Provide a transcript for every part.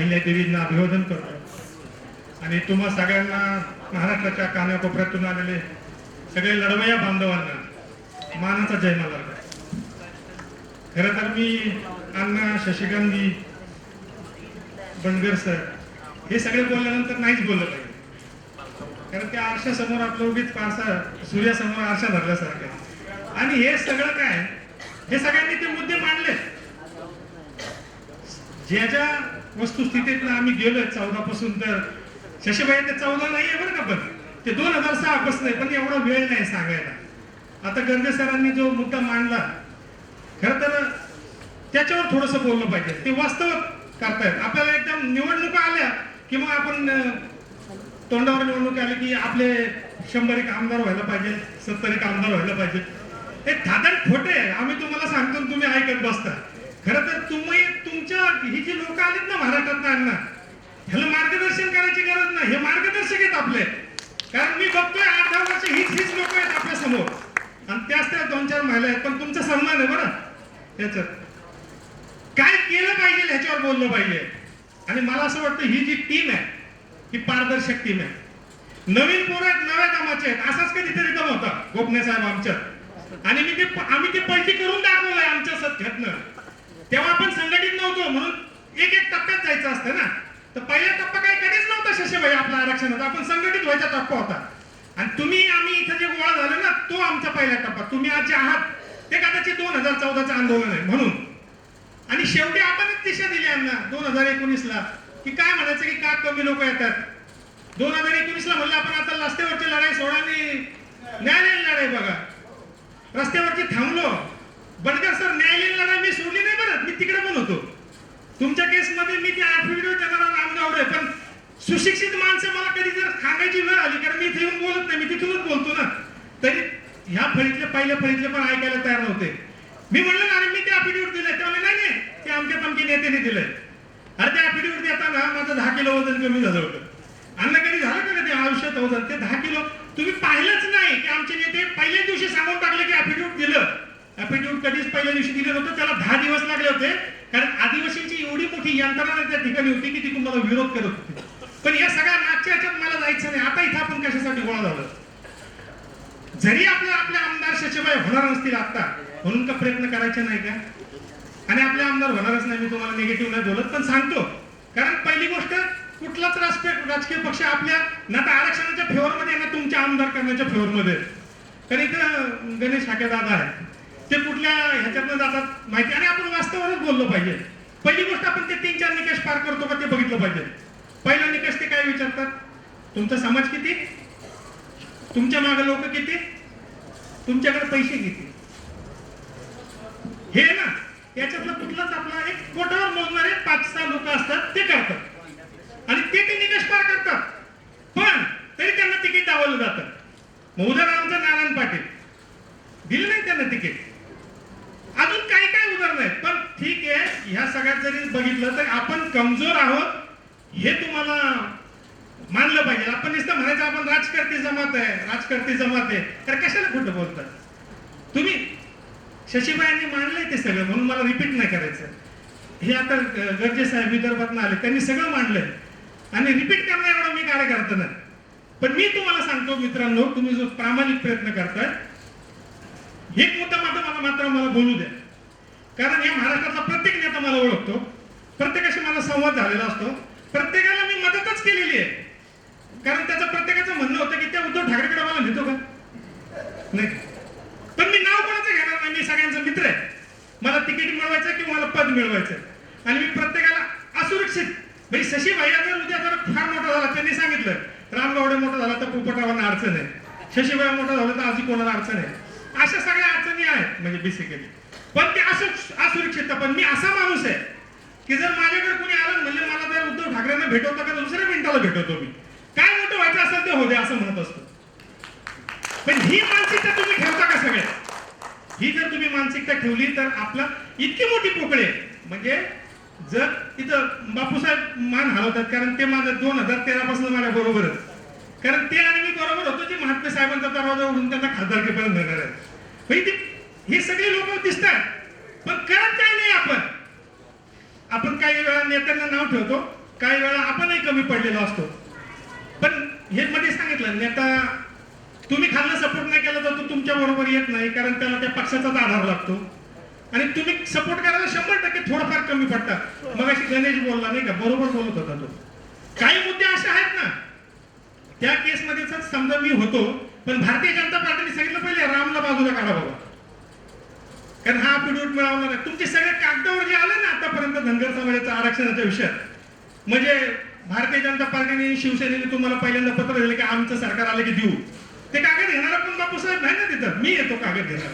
अहिल्यादेवींना अभिवादन करतो आणि तुम्हा सगळ्यांना महाराष्ट्राच्या कानाकोपऱ्यातून आलेले सगळे लढवया बांधवांना मानाचा जय मला खरं तर मी अण्णा शशिकांतजी बनगर सर हे सगळे बोलल्यानंतर नाहीच बोललं पाहिजे. कारण त्या आरशासमोर आपलं उगीच फारसा सूर्यासमोर आरशा धरल्यासारखं आणि हे सगळं काय? हे सगळ्यांनी ते मुद्दे मांडले ज्याच्या ज्या वस्तुस्थितीत आम्ही गेलोय चौदा पासून तर शशीबाई ते चौदा नाहीये बरं का पण. ते दोन हजार सहा पासून आहे पण एवढा वेळ नाही सांगायला. आता गर्जे सरांनी जो मुद्दा मांडला खर तर त्याच्यावर थोडस बोललं पाहिजे. ते वास्तव करतायत. आपल्याला एकदम निवडणुका आल्या की मग आपण तोंडावर निवडणूक आली की आपले शंभर एक आमदार व्हायला पाहिजे सत्तर एक आमदार व्हायला पाहिजे. हे धादण खोटे आहे. आम्ही तुम्हाला सांगतो आणि तुम्ही ऐकत बसता. खरं तर तुम्ही तुमच्या ही जी लोक आलीत ना महाराष्ट्रात आणणार ह्याला मार्गदर्शन करायची गरज नाही. हे मार्गदर्शक आहेत आपले. कारण मी बघतोय आठ दहा वर्ष हीच हीच लोक आहेत आपल्यासमोर. आणि त्याच त्या दोन चार महिला आहेत पण तुमचा सन्मान आहे बरं. त्याच्यात. काय केलं पाहिजे ह्याच्यावर बोललं पाहिजे. आणि मला असं वाटतं ही जी टीम आहे ही पारदर्शक टीम आहे. नवीन पोरं आहेत नव्या कामाचे आहेत. असाच कधीतरी दम होता गोपने साहेब आमच्यात. आणि मी ते आम्ही ते पलटी करून दाखवलंय आमच्या सत्यातनं. तेव्हा आपण संघटित नव्हतो म्हणून एक एक टप्प्यात जायचं असतं ना. तर पहिला टप्पा काही कधीच नव्हता शशीबाई आपला आरक्षणाचा. आपण संघटित व्हायचा टप्पा होता. आणि तुम्ही आम्ही इथं जे गोळा झालो ना तो आमचा पहिला टप्पा. तुम्ही आज जे आहात ते कदाचित दोन हजार चौदाचं आंदोलन आहे म्हणून. आणि शेवटी आपणच दिशा दिली यांना दोन हजार एकोणीसला. की काय म्हणायचं की का कमी लोक येतात? दोन हजार एकोणीसला म्हणलं आपण आता रस्त्यावरची लढाई सोडा आणि न्यायालयीन लढाई बघा. रस्त्यावरती थांबलो. बडकर सर न्यायालयीन लढाई मी सोडली नाही बरं मी तिकडे पण होतो. तुमच्या केसमध्ये मी ते व्हिडिओ त्याला रामगावडे पण सुशिक्षित माणसं मला कधी जर सांगायची वेळ आली कारण मी इथे येऊन बोलत नाही मी तिथूनच बोलतो ना. तरी ह्या फळीतले पहिल्या फळीतले पण ऐकायला तयार नव्हते. मी म्हणलं ना अरे मी ते अफिडेविट दिलंय. त्यामुळे नाही नाही ते आमच्या तमके नेत्याने दिलंय. अरे ते अफिडेविट देताना माझं दहा किलो वजन कमी झालं होतं. अन्न कधी झालं का ते आयुष्यात वजन? ते दहा किलो तुम्ही पाहिलंच नाही. की आमचे नेते पहिल्याच दिवशी सांगून टाकले की अफिडेविट कधीच पहिल्या दिवशी दिलं नव्हतं त्याला दहा दिवस लागले होते. कारण आदिवासींची एवढी मोठी यंत्रणा त्या ठिकाणी होती की ती तुम्हाला विरोध करत होती. पण या सगळ्या मागच्या ह्याच्यात मला जायचं नाही. आता इथं आपण कशासाठी गोळा झालं? जरी आपल्या आपल्या आमदार सचिवाय होणार नसतील आता म्हणून का प्रयत्न करायचे नाही का? आणि आपले आमदार होणारच नाही मी तुम्हाला निगेटिव्ह नाही बोलत पण सांगतो. कारण पहिली गोष्ट कुठलाच राजकीय राजकीय पक्ष आपल्या ना तर आरक्षणाच्या फेवरमध्ये ना तुमच्या आमदार करण्याच्या फेवरमध्ये कारण इथं गणेश हाके दादा आहे. ते कुठल्या ह्याच्यातनं जातात माहिती? आणि आपण वास्तवातच बोललो पाहिजे. पहिली गोष्ट आपण ते तीन चार निकष पार करतो का ते बघितलं पाहिजे. पहिला निकष ते काय विचारतात? तुमचा समाज किती? तुमच्या मागे लोक किती? तुमच्याकडे पैसे किती? हे ना याच्यातलं कुठलाच आपला एक पोटावर मोजणारे पाच सहा लोक असतात ते करतात. आणि ते ते निकष पार करतात. पण तरी त्यांना तिकीट दावलं जातं. मग उदाहरण आमचं नारायण पाटील. दिलं नाही त्यांना तिकीट. अजून काही काय उदाहरण आहेत? पण ठीक आहे ह्या सगळ्यात जरी बघितलं तर आपण कमजोर आहोत हे तुम्हाला मानलं पाहिजे. आपण नुसतं म्हणायचं आपण राजकर्ती जमात आहे राजकर्ती जमात आहे. तर कशाला खोटं बोलतात? तुम्ही शशीबाईंनी मांडलंय ते सगळं म्हणून मला रिपीट नाही करायचं. हे आता गरजे साहेब विदर्भात आले त्यांनी सगळं मांडलंय. आणि रिपीट करणं एवढं मी कार्यकर्ता नाही पण मी तुम्हाला सांगतो मित्रांनो तुम्ही जो प्रामाणिक प्रयत्न करताय एक मुद्दा मात्र मला मात्र मला बोलू द्या. कारण या महाराष्ट्रातला प्रत्येक नेता मला ओळखतो. प्रत्येकाशी मला संवाद झालेला असतो. प्रत्येकाला मी मदतच केलेली आहे. कारण त्याचं प्रत्येकाचं म्हणणं होतं की त्या उद्धव ठाकरेकडे मला नेतो का? नाही. पण मी नाव कोणाचं घेणार नाही? मी सगळ्यांचा मित्र आहे. मला तिकीट मिळवायचं किंवा मला पद मिळवायचं आणि मी प्रत्येकाला असुरक्षित. म्हणजे शशी भैया जर उद्या जर फार मोठा झाला त्यांनी सांगितलं रामगावडे मोठा झाला तर पोपटरावांना अडचण आहे. शशीबाई मोठा झाला तर आजी कोणाला अडचण आहे? अशा सगळ्या अडचणी आहेत म्हणजे बेसिकली पण ते असं असुरक्षित पण मी असा माणूस आहे की जर माझ्याकडे कोणी आलं म्हणजे मला जर उद्धव ठाकरेंना भेटवता का दुसऱ्या मिनिटाला भेटवतो मी. काय मोठं व्हायचं असेल ते होते असं म्हणत असतो. पण ही मानसिकता तुम्ही ठेवता का सगळ्या ही जर तुम्ही मानसिकता ठेवली तर आपला इतकी मोठी पोकळे आहे. म्हणजे जर तिथं बापूसाहेब मान हलवतात कारण ते माझं दोन हजार तेरा पासून माझ्या बरोबरच कारण ते आणि मी बरोबर होतो जे महात्मे साहेबांचा दरवाजा उघडून त्यांना खासदारकीपर्यंत नेणार आहे म्हणजे हे सगळे लोक दिसतात. पण करत काय नाही आपण? आपण काही वेळा नेत्यांना नाव ठेवतो काही वेळा आपणही कमी पडलेलो असतो. पण हे मध्ये सांगितलं नेता तुम्ही खाल्लं सपोर्ट नाही केला तर तो तुमच्या बरोबर येत नाही कारण त्याला त्या पक्षाचाच आधार लागतो. आणि तुम्ही सपोर्ट करायला शंभर टक्के थोडंफार कमी पडतात मग अशी गणेश बोलला नाही का? बरोबर बोलत होता तो. काही मुद्दे असे आहेत ना? त्या केसमध्येच समजा मी होतो पण भारतीय जनता पार्टीने सांगितलं पहिले रामला बाजूला काढा बाबा. कारण हा पिढूट मिळावला नाही तुमचे सगळे कागदावर जे आले ना आतापर्यंत धनगर समाजाच्या आरक्षणाच्या विषयात म्हणजे भारतीय जनता पार्टीने शिवसेनेने तुम्हाला पहिल्यांदा पत्र दिलं की आमचं सरकार आलं की देऊ. ते कागद घेणारा पण बापूसाहेब नाही ना तिथं. मी येतो कागद घेणार.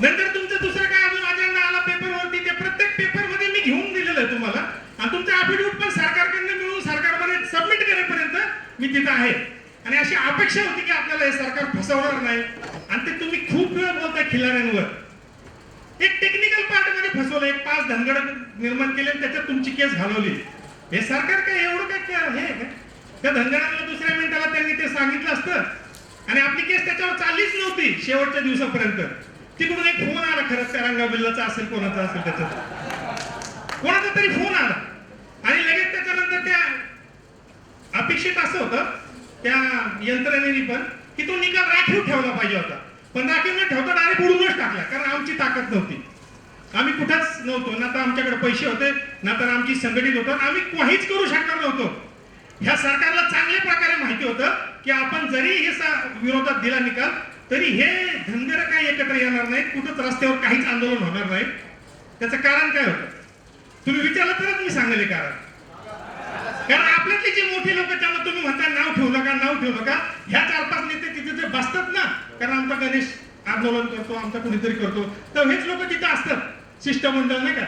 नंतर तुमचं दुसरं काय अजून अजेंडा आला पेपरवरती ते प्रत्येक पेपरमध्ये मी घेऊन दिलेलं आहे तुम्हाला. आणि तुमचं अफिडेव्हिट पण सरकारकडनं मिळून सरकारमध्ये सबमिट करेपर्यंत मी तिथं आहे. आणि अशी अपेक्षा होती की आपल्याला हे सरकार फसवणार नाही. आणि ते तुम्ही खूप वेळ बोलताय खिलाऱ्यांवर. एक टेक्निकल पार्टमध्ये फसवलं एक पाच धनगड निर्माण केले आणि त्याच्यात तुमची केस घालवली. हे सरकार काय एवढं काय हे काय त्या धनगडांना दुसऱ्या मिनिटाला त्यांनी ते सांगितलं असतं. आणि आपली केस त्याच्यावर चाललीच नव्हती शेवटच्या दिवसापर्यंत. तिकडून एक फोन आला खरंच त्या रंगा बिल्लाचा असेल कोणाचा असेल त्याच्यात. कोणाचा तरी फोन आला. आणि लगेच त्याच्यानंतर त्या अपेक्षित असं होतं त्या यंत्रणेने पण की तो निकाल राखीव ठेवला पाहिजे होता. पण राखीव न ठेवता डायरेक्ट उडूनच टाकला कारण आमची ताकद नव्हती. आम्ही कुठंच नव्हतो ना तर आमच्याकडे पैसे होते ना तर आमची संघटित होतं आम्ही काहीच करू शकणार नव्हतो. ह्या सरकारला चांगल्या प्रकारे माहिती होतं की आपण जरी हे विरोधात दिला निकाल तरी हे धनगर काही एकत्र येणार नाहीत कुठंच रस्त्यावर काहीच आंदोलन होणार नाही त्याचं कारण काय होतं? तुम्ही विचारलं तरच मी सांगले कारण. कारण आपल्यातले जे मोठे लोक त्यांना तुम्ही म्हणता नाव ठेवू नका नाव ठेवू नका. ह्या चार पाच नेते तिथे ते बसतात ना. कारण आमचा गणेश आंदोलन करतो आमचा कुणीतरी करतो. तर हेच लोक तिथे असतात. शिष्टमंडळ नाही का?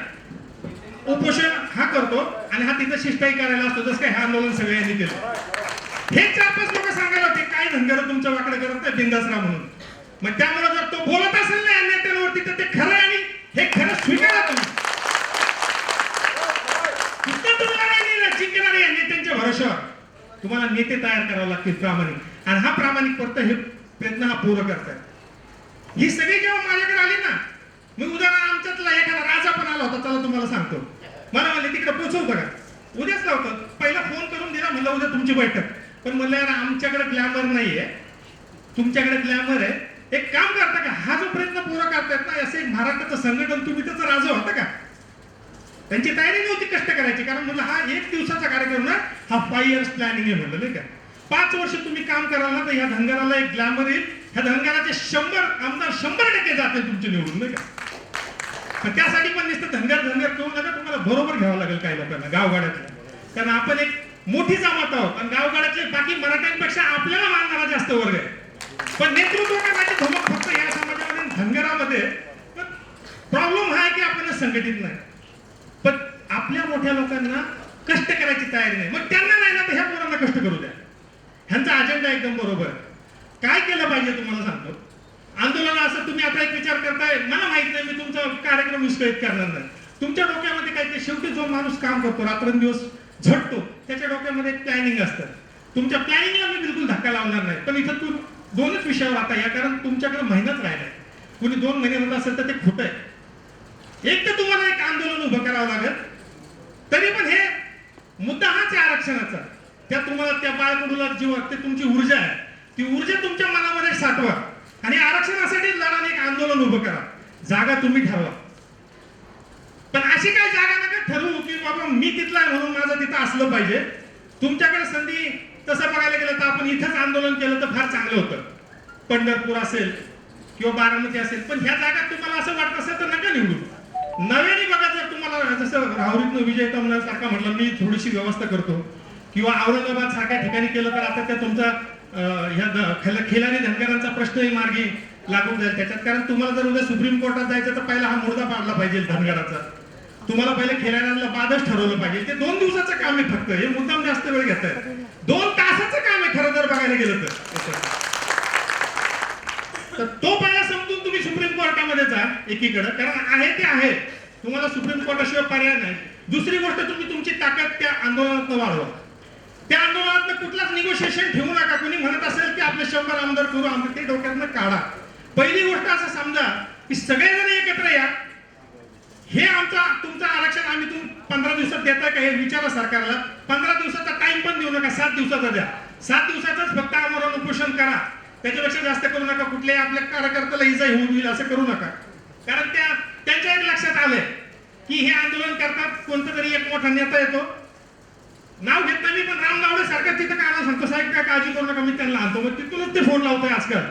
उपोषण हा करतो आणि हा तिथं शिष्टाई करायला असतो. जसं काय हे आंदोलन सगळ्यांनी केलं. हे चार पाच लोक सांगायला होते काय धनगर तुमच्या वाकडे करत नाही बिंदासरा म्हणून. मग त्यामुळे जर तो बोलत असेल ना या नेत्यांवरती तर ते खरं आणि हे खरं स्वीकारा तुम्ही नुसतं तुम्हाला नाही ना जिंकणारे या नेत्यांच्या भरोशावर तुम्हाला नेते तयार करावे लागतील प्रामाणिक. आणि हा प्रामाणिक करता हे प्रयत्न हा पूर्ण करतात ही सगळी जेव्हा माझ्याकडे आली ना मी उदाहरण आमच्यातला एखादा राजा पण आला होता त्याला तुम्हाला सांगतो. मला म्हणले तिकडे पोचवतं बघा उद्याच लावतो. पहिला फोन करून दिला म्हणलं उद्या तुमची बैठक. पण म्हणलं यार आमच्याकडे ग्लॅमर नाहीये. तुमच्याकडे ग्लॅमर आहे. एक काम करता का? हा जो प्रयत्न पूर्ण करतायत ना असं एक महाराष्ट्राचं संघटन तुम्ही त्याचा राजा होता का? त्यांची तयारी नव्हती कष्ट करायची कारण म्हणलं हा एक दिवसाचा कार्यक्रम ना हा फाय इयर्स प्लॅनिंग आहे म्हणलं नाही का? पाच वर्ष तुम्ही काम कराल ना तर ह्या धनगराला एक ग्लॅमर येईल. ह्या धनगराचे शंभर आमदार शंभर टक्के जाते तुमचे निवडून नाही का? त्यासाठी पण नुसतं धनगर धनगर करू नका तुम्हाला बरोबर घ्यावं लागेल काही लोकांना गावगाड्यातल्या कारण आपण एक मोठी जमात आहोत आणि गावगाड्यातले बाकी मराठ्यांपेक्षा आपल्याला मानणारा जास्त वर्ग आहे. पण नेतृत्व करण्याची धमक फक्त या समाजामध्ये आणि धनगरामध्ये प्रॉब्लेम हा आहे की आपण संघटित नाही. आपल्या मोठ्या लोकांना कष्ट करायची तयारी नाही. मग त्यांना नाही ना तर ह्या पोरांना कष्ट करू द्या. ह्यांचा अजेंडा एकदम बरोबर. काय केलं पाहिजे तुम्हाला सांगतो. आंदोलन असं तुम्ही आता एक विचार करताय. मला माहीत नाही मी तुमचा कार्यक्रम विस्कळीत करणार नाही. तुमच्या डोक्यामध्ये काहीतरी शेवटी जो माणूस काम करतो रात्रंदिवस झटतो त्याच्या डोक्यामध्ये प्लॅनिंग असतं. तुमच्या प्लॅनिंगला मी बिलकुल धक्का लावणार नाही. पण इथं तू दोनच विषयावर आता या कारण तुमच्याकडे महिनाच राहिलाय कुणी दोन महिने म्हणत असेल तर ते खोटं आहे. एक तर तुम्हाला एक आंदोलन उभं करावं लागेल. तरी पण हे मुद्दा हाच आहे आरक्षणाचा. त्या तुम्हाला त्या बाळकुडूला जी वाटते तुमची ऊर्जा आहे ती ऊर्जा तुमच्या मनामध्ये साठवा आणि आरक्षणासाठी लढा एक आंदोलन उभं करा. जागा तुम्ही ठरवा. पण अशी काय जागा नका ठरवू की बाबा मी तिथला आहे म्हणून माझं तिथं असलं पाहिजे. तुमच्याकडे संधी तसं बघायला गेलं तर आपण इथंच आंदोलन केलं तर फार चांगलं होतं. पंढरपूर असेल किंवा बारामती असेल पण ह्या जागा तुम्हाला असं वाटत असेल तर नका निवडू. नव्याने बघा जर तुम्हाला जसं राहुरीतनं विजय कमला सारखा म्हटलं मी थोडीशी व्यवस्था करतो. किंवा औरंगाबाद सारख्या ठिकाणी केलं तर आता त्या तुमचा ह्या खिलारी धनगरांचा प्रश्नही मार्गी लागून जाईल. त्याच्यात कारण तुम्हाला जर उद्या सुप्रीम कोर्टात जायचं तर पहिला हा मुर्दा पाडला पाहिजे धनगराचा. तुम्हाला पहिले खेळाड्यांना बादच ठरवलं पाहिजे. ते दोन दिवसाचं काम आहे फक्त. हे मुद्दाम जास्त वेळ घेत आहे दोन तासाचं काम आहे खरं जर बघायला गेलं तर. तो तुम्ही सुप्रीम कोर्टामध्ये जा एकीकडे. कारण आहे ते आहे. तुम्हाला सुप्रीम कोर्टाशिवाय पर्याय नाही. दुसरी गोष्ट तुम्ही तुमची ताकद त्या आंदोलनात वाढवा. त्या आंदोलनात कुठलाच निगोशिएशन ठेवू नका. कोणी म्हणत असेल की आपले शंभर आमदार करू आमदार ते डोक्यातनं काढा. पहिली गोष्ट असं समजा की सगळेजण एकत्र या. हे आमचा तुमचं आरक्षण आम्ही तुम पंधरा दिवसात देताय का हे विचारा सरकारला. पंधरा दिवसाचा टाइम पण देऊ नका. सात दिवसाचा द्या. सात दिवसाचाच फक्त आमरण उपोषण करा. त्याच्यापेक्षा जास्त करू नका. कुठल्याही आपल्या कार्यकर्त्याला इजा होऊन होईल असं करू नका. कारण त्या त्यांच्या एक लक्षात आलंय की हे आंदोलन करतात कोणता तरी एक मोठा नेता येतो. नाव घेत नाही मी पण राम गावडे सारखं तिथं काय सांगतो? साहेब काय काळजी करू नका मी त्यांना आणतो. मग तिथूनच ते फोन लावतोय आजकाल.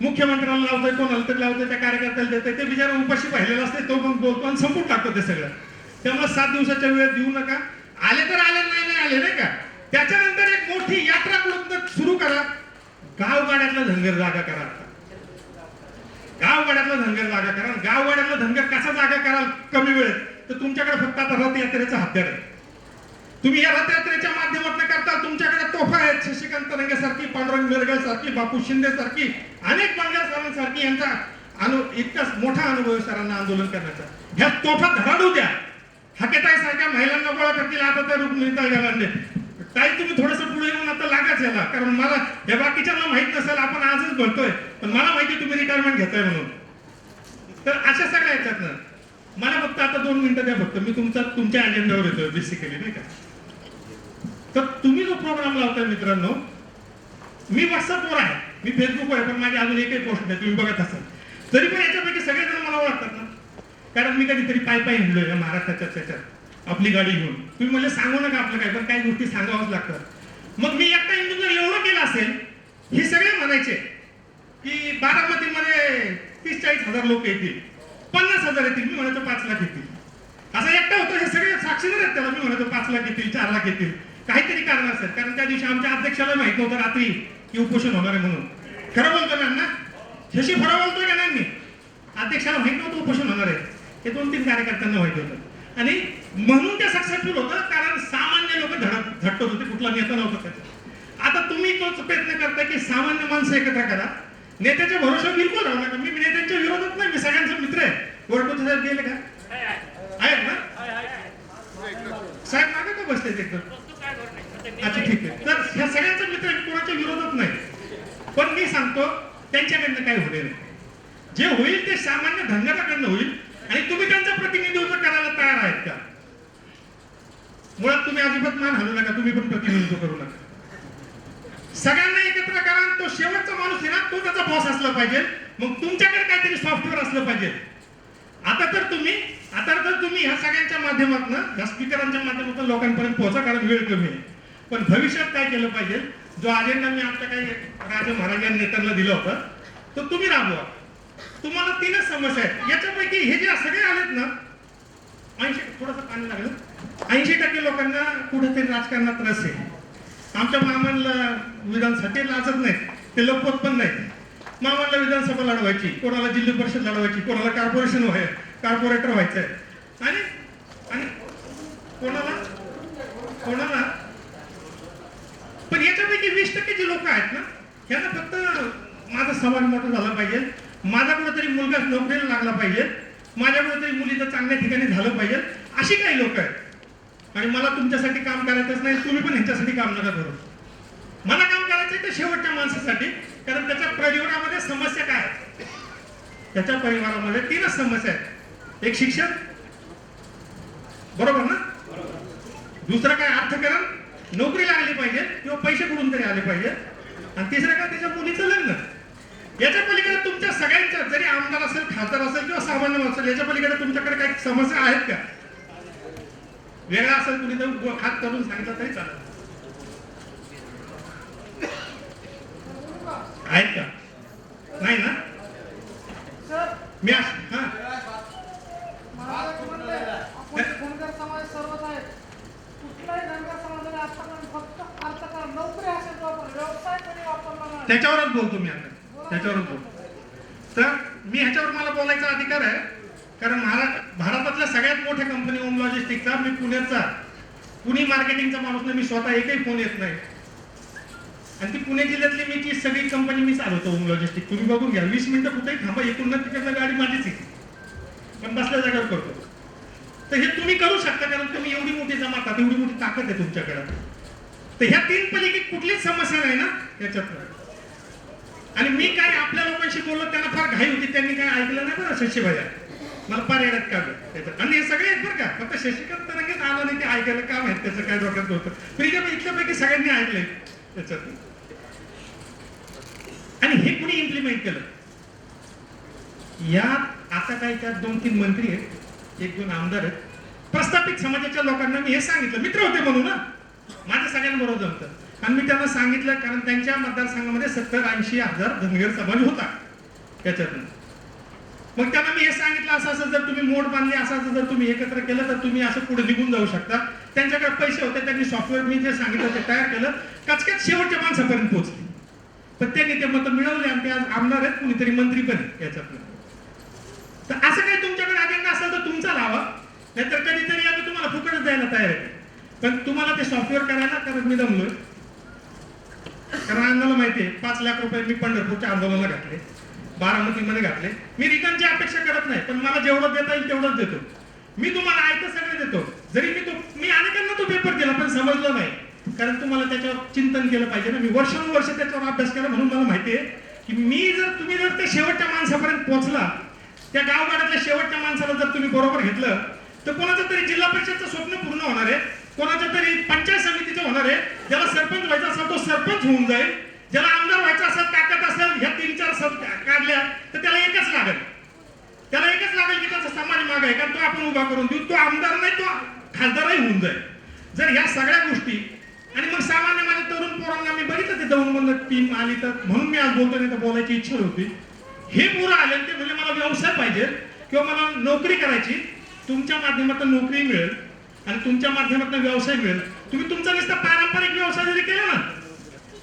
मुख्यमंत्र्यांना लावतोय कोणाला तरी लावतोय त्या कार्यकर्त्याला देतोय. ते बिचारा उपाशी पाहिलेला असते तो पण बोलतो आणि संपून टाकतो ते सगळं. त्यामुळे सात दिवसाच्या वेळेत देऊ नका. आले तर आले नाही नाही आले नाही का? त्याच्यानंतर एक मोठी यात्रा कुठं सुरू करा. गाववाड्यातला धनगर जागा करा. आता. धनगर जागा करा. गाववाड्यातला धनगर कसा जागा कराल कमी वेळेत? तर तुमच्याकडे फक्त आता रथयात्रेचा हत्यार आहे तुम्ही या रथयात्रेच्या माध्यमातून करता तुमच्याकडे तोफा आहेत. शशिकांत रंगे सारखी पांडुरंग मिरगळ सारखी बापू शिंदे सारखी अनेक बांगर सरांसारखी यांचा अनु इतका मोठा अनुभव सरांना आंदोलन करण्याचा. ह्या तोफा धडाडू द्या. हाकेताई सारख्या महिलांना गोळा करतील आता तर रुक्मिणीताई गलांडे काही तुम्ही थोडस पुढे येऊन आता लागाच याला कारण मला या बाकीच्यांना माहीत नसेल आपण आजच बोलतोय पण मला माहिती तुम्ही रिटायरमेंट घेताय म्हणून. तर अशा सगळ्या याच्यातनं. मला फक्त आता दोन मिनिटं द्या फक्त मी तुमचा तुमच्या अजेंड्यावर येतोय बेसिकली नाही का? तर तुम्ही जो प्रोग्राम लावताय मित्रांनो मी व्हॉट्सअपवर आहे मी फेसबुकवर आहे पण माझी अजून एकही पोस्ट नाही तुम्ही बघत असाल. तरी पण याच्यापैकी सगळेजण मला ओळखतात ना. कारण मी कधीतरी पाय पाय हिंडलोय महाराष्ट्राच्या त्याच्यात आपली गाडी घेऊन. तुम्ही मला सांगू नका आपलं काय पण काही गोष्टी सांगाव्याच लागतात मग मी एकटा हिंदू एवढं केलं असेल हे सगळे म्हणायचे की बारामतीमध्ये तीस चाळीस हजार लोक येतील पन्नास हजार येतील मी म्हणायचो पाच लाख येतील. असं एकटा होतो हे सगळे साक्षीदार आहेत त्याला मी म्हणायचो पाच लाख येतील चार लाख येतील. काहीतरी कारण असेल कारण त्या दिवशी आमच्या अध्यक्षाला माहीत नव्हतं रात्री की उपोषण होणार आहे म्हणून. खरं बोलतो ना शशी खरं बोलतोय का नाही मी? अध्यक्षाला माहीत नव्हतं उपोषण होणार आहे. हे दोन तीन कार्यकर्त्यांना माहिती होतं. आणि म्हणून ते सक्सेसफुल होतं कारण सामान्य लोक धडक झटत होते कुठला नेता नव्हता त्याचा. आता तुम्ही तोच प्रयत्न करताय की सामान्य माणसं एकत्र करा. नेत्याच्या भरोशा बिलकुल राहू नका. मी नेत्यांच्या विरोधात नाही मी सगळ्यांचा मित्र आहे. वडपती साहेब गेले का? आहेत ना? साहेब मागे का बसते एकदम अच्छा ठीक आहे. तर ह्या सगळ्यांचा मित्र आहे, कोणाच्या विरोधात नाही. पण मी सांगतो त्यांच्याकडनं काय होणार नाही. जे होईल ते सामान्य धनगराकडनं होईल. आणि तुम्ही त्यांचं प्रतिनिधित्व करायला तयार आहेत का? मुळात तुम्ही अजिबात मान हलू नका तुम्ही पण प्रतिनिधित्व करू नका. सगळ्यांना एकत्र करा तो शेवटचा माणूस आहे ना तो त्याचा बॉस असला पाहिजे. मग तुमच्याकडे काहीतरी सॉफ्टवेअर असलं पाहिजे. आता तर तुम्ही आता तर तुम्ही ह्या सगळ्यांच्या माध्यमातून ह्या स्पीकरांच्या माध्यमातून लोकांपर्यंत पोहोचा कारण वेळ कमी आहे. पण भविष्यात काय केलं पाहिजे? जो अजेंडा मी आमच्या काही राजा महाराजांनी नेत्यांना दिला होता तो तुम्ही राबवा. तुम्हाला तीनच समस्या आहेत. याच्यापैकी हे जे सगळे आलेत ना ऐंशी थोडंसं पाणी लागलं. ऐंशी टक्के लोकांना कुठेतरी राजकारणात रस आहे. आमच्या मामांना विधानसाठी लाजत नाहीत ते लपवत पण नाहीत मामांना विधानसभा लढवायची कोणाला जिल्हा परिषद लढवायची कोणाला कॉर्पोरेशन व्हाय कॉर्पोरेटर व्हायचंय. आणि आणि कोणाला कोणाला? पण याच्यापैकी वीस टक्के जे लोक आहेत ना ह्यांना फक्त माझा समाज मोठा झाला पाहिजे. माझा कुठेतरी मुलगा नोकरीला लागला पाहिजे. माझ्या कुठेतरी मुलीचं चांगल्या ठिकाणी झालं पाहिजे. अशी काही लोक आहेत. आणि मला तुमच्यासाठी काम करायचंच नाही तुम्ही पण ह्यांच्यासाठी काम नका करू. मला काम करायचं ते शेवटच्या माणसासाठी. कारण त्याच्या परिवारामध्ये समस्या काय त्याच्या परिवारामध्ये तीनच समस्या आहेत. एक शिक्षण. बरोबर ना? दुसरं काय अर्थकरण? नोकरी लागली पाहिजे किंवा पैसे कुठून तरी आले पाहिजे. आणि तिसरं काय? त्याच्या मुलीचं लग्न. याच्या पलीकडे जरी आमदार असेल खासदार असेल किंवा सामान्य माणसं असेल याच्या पलीकडे तुमच्याकडे काही समस्या आहेत का? वेगळा असेल कुणी तर हात करून सांगितलं तरी चालेल. आहेत का? नाही ना? मी अस- हा. सर्वच कुठलाही असेल त्याच्यावरच बोलतो मी आता. त्याच्यावरच बोलतो. तर मी ह्याच्यावर मला बोलायचा अधिकार आहे. कारण महारा भारतातल्या सगळ्यात मोठ्या कंपनी ओम लॉजिस्टिकचा मी पुण्याचा. पुणे मार्केटिंगचा माणूस नाही मी स्वतः एकही फोन येत नाही. आणि ती पुणे जिल्ह्यातली मी ती सगळी कंपनी मी चालवतो ओम लॉजिस्टिक तुम्ही बघून घ्या. वीस मिनिटं कुठेही थांबा. एकूण तिकडनं गाडी माझीच आहे. पण बसल्या जागेवर करतो. तर हे तुम्ही करू शकता कारण तुम्ही एवढी मोठी जमात एवढी मोठी ताकद आहे तुमच्याकडं. तर ह्या तीन पैकी कुठलीच समस्या नाही ना? याच्यात आणि मी काय आपल्या लोकांशी बोललो त्यांना फार घाई होती. त्यांनी काय ऐकलं नाही बरं शशी भैया मला पर्यायात काढलं त्याचं आणि हे सगळे आहेत बरं का. फक्त शशिकांत तरंगेच आलं नाही ते ऐकायला काम आहेत त्याचं काय डोक्यात होतं पण इथल्यापैकी सगळ्यांनी ऐकलंय. त्याच्यात. आणि हे कुणी इम्प्लिमेंट केलं? यात आता काही त्यात दोन तीन मंत्री आहेत. एक दोन आमदार आहेत. प्रस्थापित समाजाच्या लोकांना मी हे सांगितलं. मित्र होते म्हणून ना माझं सगळ्यांबरोबर जमतं. आणि मी त्यांना सांगितलं कारण त्यांच्या मतदारसंघामध्ये सत्तर ऐंशी हजार धनगर समाज होता त्याच्यातून. मग त्यांना मी हे सांगितलं असं असं जर तुम्ही मोड बांधले असं असं जर तुम्ही एकत्र केलं तर तुम्ही असं पुढे निघून जाऊ शकता. त्यांच्याकडे पैसे होते त्यांनी सॉफ्टवेअर मी जे सांगितलं ते तयार केलं. कचकच शेवटच्या माणसापर्यंत पोहोचले. पण त्यांनी ते मत मिळवले आणि ते आज आमदार आहेत कुणीतरी मंत्री पण याच्यातनं. तर असं काही तुमच्याकडे अजेंडा असेल तर तुमचा लावा. नाहीतर कधीतरी आम्ही तुम्हाला फुकटच द्यायला तयार आहे. पण तुम्हाला ते सॉफ्टवेअर करायला कारण मी दमलोय. कारण अण्णाला माहिती आहे पाच लाख रुपये मी पंढरपूरच्या आंदोलनाला घातले. बारामतीमध्ये घातले. मी रिटर्नची अपेक्षा करत नाही पण मला जेवढं देता येईल तेवढंच देतो. मी तुम्हाला ऐकत सगळं देतो. जरी मी तो मी अनेकांना तो पेपर दिला पण समजलं नाही. कारण तुम्हाला त्याच्यावर चिंतन केलं पाहिजे ना. मी वर्षानुवर्ष त्याच्यावर अभ्यास केला म्हणून मला माहिती आहे की मी जर तुम्ही जर त्या शेवटच्या माणसापर्यंत पोहोचला त्या गावगाड्यातल्या शेवटच्या माणसाला जर तुम्ही बरोबर घेतलं तर कोणाचं तरी जिल्हा परिषदचं स्वप्न पूर्ण होणार आहे. कोणाच्या तरी पंचायत समितीचं होणार आहे ज्याला सरपंच व्हायचा असेल तो सरपंच होऊन जाईल. ज्याला आमदार व्हायचा असेल ताकद असेल ह्या तीन चार सब काढल्या तर त्याला एकच लागेल. त्याला एकच लागेल की त्याचा समाज माग आहे कारण तो आपण उभा करून देऊ. तो आमदार नाही तो खासदारही होऊन जाईल. जर ह्या सगळ्या गोष्टी आणि मग सामान्य माझ्या तरुण पोरांना मी बघितलं ते दौंड मधलं टीम आली तर म्हणून मी आज बोलतो नाही तर बोलायची इच्छा होती हे पोरं आले ते म्हणजे मला व्यवसाय पाहिजे किंवा मला नोकरी करायची तुमच्या माध्यमातून नोकरी मिळेल आणि तुमच्या माध्यमातून व्यवसाय मिळेल. तुम्ही तुमचा नुसता पारंपरिक व्यवसाय जरी केला ना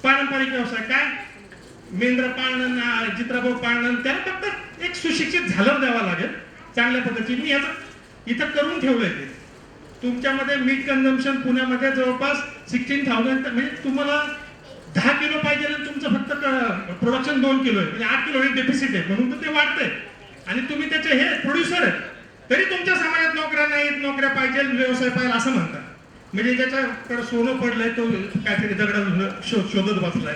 पारंपरिक व्यवसाय काय? मेंद्र पाळणं जित्राभाऊ पाळणं त्याला फक्त एक सुशिक्षित झालं द्यावा लागेल चांगल्या पद्धतीने. मी याचं इथं करून ठेवलंय ते. तुमच्यामध्ये मीट कन्झम्पन पुण्यामध्ये जवळपास सिक्स्टीन थाउजंड म्हणजे तुम्हाला दहा किलो पाहिजे आणि तुमचं फक्त प्रोडक्शन दोन किलो आहे. म्हणजे आठ किलो हे डेफिसिट आहे म्हणून तर ते वाढतंय. आणि तुम्ही त्याचे हे प्रोड्युसर आहे. तरी तुमच्या समाजात नोकऱ्या नाहीत नोकऱ्या पाहिजे व्यवसाय पाहिजे असं म्हणतात. म्हणजे ज्याच्याकडे सोनं पडलंय तो काहीतरी दगडा शोध शोधत बसलाय.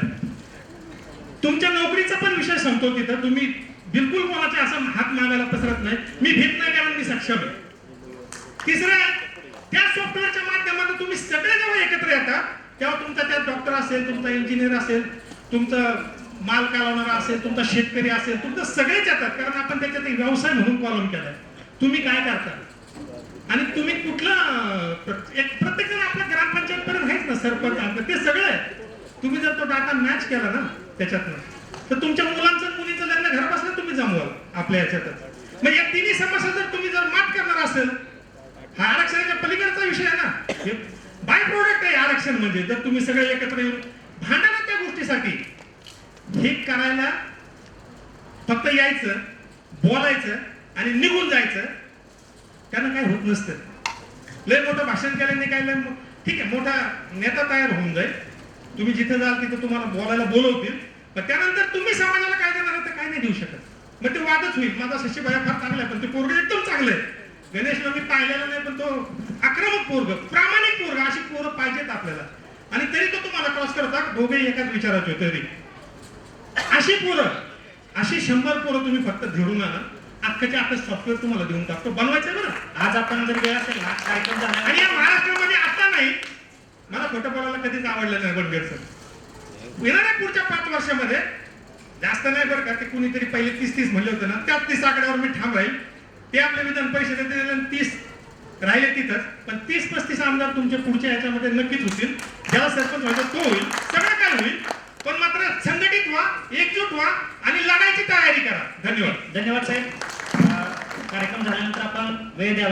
तुमच्या नोकरीचा पण विषय सांगतो तिथं. तुम्ही बिलकुल कोणाच्या असं हात मागायला पसरत नाही. मी भीत नाही कारण मी सक्षम आहे. तिसरं त्या सॉफ्टवेअरच्या माध्यमातून तुम्ही सगळे जेव्हा एकत्र येतात तेव्हा तुमचा त्यात डॉक्टर असेल तुमचा इंजिनियर असेल तुमचा माल कालवणारा असेल तुमचा शेतकरी असेल तुमचं सगळेच येतात. कारण आपण त्याच्यात एक व्यवसाय म्हणून कॉलम केलाय. तुम्ही काय करता? आणि तुम्ही कुठलं एक प्रत्येक जण आपल्या ग्रामपंचायत पर्यंत आहेच ना सरपंच आमचं ते सगळं. आहे तुम्ही जर तो डाटा मॅच केला ना त्याच्यातनं तर तुमच्या मुलांचं मुलीचं लग्न घर बसलं तुम्ही जमवाल आपल्या ह्याच्यातच मग या तिन्ही समस्या जर तुम्ही जर मात करणार असेल हा आरक्षणाच्या पलीकडचा विषय आहे ना. हे बाय प्रोडक्ट आहे आरक्षण म्हणजे. जर तुम्ही सगळे एकत्र येऊन भांडा ना त्या गोष्टीसाठी हे करायला फक्त यायचं बोलायचं आणि निघून जायचं. त्यानं काय होत नसतं. लय मोठं भाषण केल्याने काय लय ठीक आहे मोठा नेता तयार होऊन जाईल. तुम्ही जिथे जाल तिथे तुम्हाला बोलायला बोलवतील. पण त्यानंतर तुम्ही समाजाला काय देणार तर काय नाही देऊ शकत. मग ते वादच होईल. माझा शशीबाया फार चांगला आहे पण ते पोरग एकदम चांगलं आहे. गणेशला मी पाहिलेला नाही पण तो आक्रमक पोरग प्रामाणिक पोरग अशी पोरं पाहिजेत आपल्याला. आणि तरी तो तुम्हाला क्रॉस करता दोघे एकाच विचाराचे तरी. अशी पोरं अशी शंभर पोरं तुम्ही फक्त धरून आणा. अख्खाच्या आता सॉफ्टवेअर तुम्हाला देऊन टाकतो. बनवायचं बरं. आज आपण जर गेला असेल ना कार्यक्रम झाला. आणि या महाराष्ट्रामध्ये आता नाही. मला खोटं बोलायला कधीच आवडलं नाही बनगड सर. येणाऱ्या पुढच्या पाच वर्षामध्ये जास्त नाही बरं का ते कुणीतरी पहिले तीस तीस म्हणले होते ना त्या तीस आकड्यावर मी ठाम राहील. ते आपल्या विधान परिषदेत देते आणि तीस राहिले तिथंच. पण तीस पस्तीस आमदार तुमच्या पुढच्या ह्याच्यामध्ये नक्कीच होतील. ज्याला सरपंच व्हायचं तो होईल. सगळं काय होईल. पण मात्र संघटित व्हा एकजूट व्हा आणि लढायची तयारी करा. धन्यवाद. धन्यवाद साहेब. कार्यक्रम झाल्यानंतर आपण वेळ द्यावा